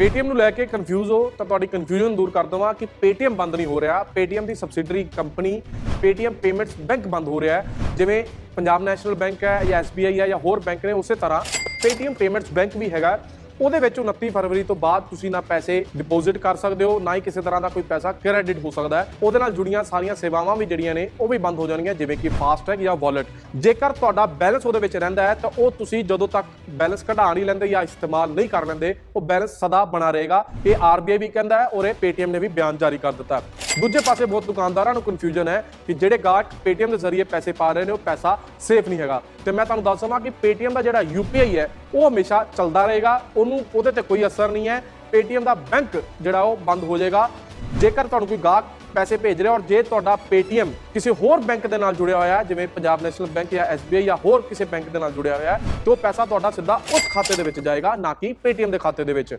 Paytm ਨੂੰ ਲੈ ਕੇ confuse ਹੋ, ਤਾਂ ਤੁਹਾਡੀ ਕਨਫਿਊਜ਼ਨ ਦੂਰ ਕਰ ਦਵਾਂ ਕਿ Paytm ਬੰਦ ਨਹੀਂ ਹੋ ਰਿਹਾ। Paytm ਦੀ subsidiary company Paytm payments bank ਬੰਦ ਹੋ ਰਿਹਾ ਹੈ। ਜਿਵੇਂ ਪੰਜਾਬ ਨੈਸ਼ਨਲ ਬੈਂਕ ਹੈ ਜਾਂ SBI ਹੈ ਜਾਂ ਹੋਰ ਬੈਂਕ ਨੇ, ਉਸੇ ਤਰ੍ਹਾਂ Paytm ਪੇਮੈਂਟਸ ਬੈਂਕ ਵੀ ਹੈਗਾ ਉਹਦੇ ਵਿੱਚ 29 ਫਰਵਰੀ ਤੋਂ ਬਾਅਦ ਤੁਸੀਂ ਨਾ ਪੈਸੇ ਡਿਪੋਜ਼ਿਟ ਕਰ ਸਕਦੇ ਹੋ, ਨਾ ਹੀ ਕਿਸੇ ਤਰ੍ਹਾਂ ਦਾ ਕੋਈ ਪੈਸਾ ਕ੍ਰੈਡਿਟ ਹੋ ਸਕਦਾ ਹੈ। ਉਹਦੇ ਨਾਲ ਜੁੜੀਆਂ ਸਾਰੀਆਂ ਸੇਵਾਵਾਂ ਵੀ ਜਿਹੜੀਆਂ ਨੇ, ਉਹ ਵੀ ਬੰਦ ਹੋ ਜਾਣਗੀਆਂ, ਜਿਵੇਂ ਕਿ ਫਾਸਟੈਗ ਜਾਂ ਵਾਲਟ ਜੇਕਰ ਤੁਹਾਡਾ ਬੈਲੈਂਸ ਉਹਦੇ ਵਿੱਚ ਰਹਿੰਦਾ ਹੈ, ਤਾਂ ਉਹ ਤੁਸੀਂ ਜਦੋਂ ਤੱਕ ਬੈਲੈਂਸ ਕਢਾ ਨਹੀਂ ਲੈਂਦੇ ਜਾਂ ਇਸਤੇਮਾਲ ਨਹੀਂ ਕਰ ਲੈਂਦੇ, ਉਹ ਬੈਲੈਂਸ ਸਦਾ ਬਣਾ ਰਹੇਗਾ। ਇਹ ਆਰਬੀਆਈ ਵੀ ਕਹਿੰਦਾ ਹੈ ਔਰ ਇਹ Paytm ਨੇ ਵੀ ਬਿਆਨ ਜਾਰੀ ਕਰ ਦਿੱਤਾ ਦੂਜੇ ਪਾਸੇ ਬਹੁਤ ਦੁਕਾਨਦਾਰਾਂ ਨੂੰ ਕਨਫਿਊਜ਼ਨ ਹੈ ਕਿ ਜਿਹੜੇ ਗਾਹਕ Paytm ਦੇ ਜ਼ਰੀਏ ਪੈਸੇ ਪਾ ਰਹੇ ਨੇ, ਉਹ ਪੈਸਾ ਸੇਫ ਨਹੀਂ ਹੈਗਾ। ਤੇ ਮੈਂ ਤੁਹਾਨੂੰ ਦੱਸ ਦਵਾਂ ਕਿ Paytm ਦਾ ਜਿਹੜਾ UPI ਹੈ, ਉਹ ਹਮੇਸ਼ਾ ਚੱਲਦਾ ਰਹੇਗਾ ਉਹਨੂੰ ਉਹਦੇ ਤੇ ਕੋਈ ਅਸਰ ਨਹੀਂ ਹੈ। Paytm ਦਾ ਬੈਂਕ ਜਿਹੜਾ ਉਹ ਬੰਦ ਹੋ ਜਾਏਗਾ। ਜੇਕਰ ਤੁਹਾਨੂੰ ਕੋਈ ਗਾਹਕ ਪੈਸੇ ਭੇਜ ਰਿਹਾ ਔਰ ਜੇ ਤੁਹਾਡਾ Paytm ਕਿਸੇ ਹੋਰ ਬੈਂਕ ਦੇ ਨਾਲ ਜੁੜਿਆ ਹੋਇਆ ਹੈ, ਜਿਵੇਂ ਪੰਜਾਬ ਨੈਸ਼ਨਲ ਬੈਂਕ ਜਾਂ SBI ਜਾਂ ਹੋਰ ਕਿਸੇ ਬੈਂਕ ਦੇ ਨਾਲ ਜੁੜਿਆ ਹੋਇਆ ਹੈ, ਤੇ ਉਹ ਪੈਸਾ ਤੁਹਾਡਾ ਸਿੱਧਾ ਉਸ ਖਾਤੇ ਦੇ ਵਿੱਚ ਜਾਏਗਾ, ਨਾ ਕਿ Paytm ਦੇ ਖਾਤੇ ਦੇ ਵਿੱਚ।